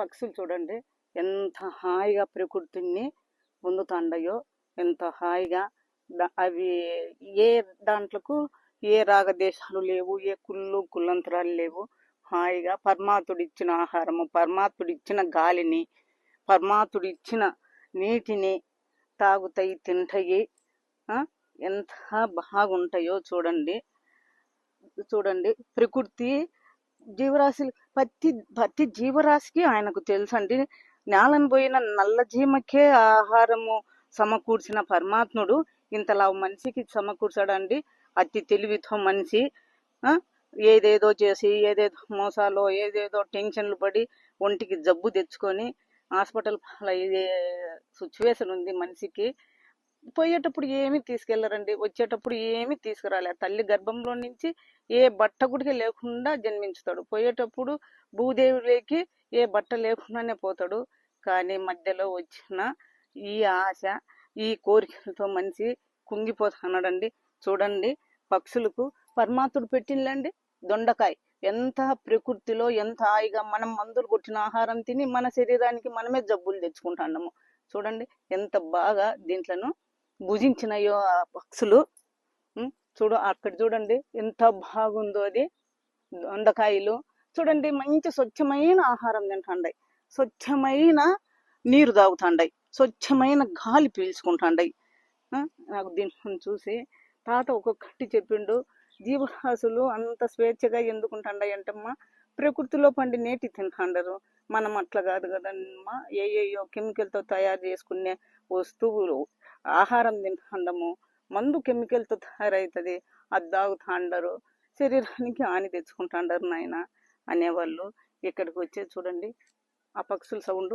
పక్షులు చూడండి. ఎంత హాయిగా ప్రకృతిని పొందుతాండయో ఎంత హాయిగా అవి ఏ దాంట్లకు ఏ రాగదేశాలు లేవు ఏ కుళ్ళు కుల్లంతరాలు లేవు. హాయిగా పరమాత్ముడిచ్చిన ఆహారము పరమాత్ముడిచ్చిన గాలిని పరమాత్ముడు ఇచ్చిన నీటిని తాగుతాయి తింటాయి ఎంత బాగుంటాయో చూడండి. చూడండి. ప్రకృతి జీవరాశులు ప్రతి ప్రతి జీవరాశికి ఆయనకు తెలుసండి. నేలను పోయిన నల్ల జీమకే ఆహారము సమకూర్చిన పరమాత్ముడు. ఇంతలా మనిషికి సమకూర్చాడండి. అతి తెలివితో మనిషి ఏదేదో చేసి ఏదేదో మోసాలో ఏదేదో టెన్షన్లు పడి ఒంటికి జబ్బు తెచ్చుకొని హాస్పిటల్ పాలయ్యే సిచ్యువేషన్ ఉంది మనిషికి. పోయేటప్పుడు ఏమీ తీసుకెళ్ళరండి. వచ్చేటప్పుడు ఏమీ తీసుకురాలే. తల్లి గర్భంలో నుంచి ఏ బట్ట గుడికి లేకుండా జన్మించుతాడు. పోయేటప్పుడు భూదేవుడికి ఏ బట్ట లేకుండానే పోతాడు. కానీ మధ్యలో వచ్చిన ఈ ఆశ ఈ కోరికలతో మనిషి కుంగిపోతున్నాడండి. చూడండి పక్షులకు పరమాత్ముడు పెట్టిందండి దొండకాయ. ఎంత ప్రకృతిలో ఎంత హాయిగా మనం మందులు కొట్టిన ఆహారం తిని మన శరీరానికి మనమే జబ్బులు తెచ్చుకుంటున్నాము. చూడండి ఎంత బాగా దీంట్లను భుజించినాయో ఆ పక్షులు? చూడు అక్కడ చూడండి ఎంత బాగుందో అది. దొండకాయలు. చూడండి మంచి స్వచ్ఛమైన ఆహారం తింటాండాయి. స్వచ్ఛమైన నీరు తాగుతాండాయి. స్వచ్ఛమైన గాలి పీల్చుకుంటాండాయి. నాకు దీన్ని చూసి తాత ఒక్కొక్కటి చెప్పిండు జీవరాశులు అంత స్వేచ్ఛగా ఎందుకుంటాండాయి అంటమ్మా? ప్రకృతిలో పండి నేటి తింటాండరు. మనం అట్లా కాదు కదమ్మా. ఏ ఏయో కెమికల్తో తయారు చేసుకునే వస్తువులు ఆహారం తింటాండము మందు కెమికల్తో తయారవుతుంది అది తాగుతాండరు శరీరానికి హాని తెచ్చుకుంటాండరు నాయన అనేవాళ్ళు ఇక్కడికి వచ్చే చూడండి. ఆ పక్షుల సౌండ్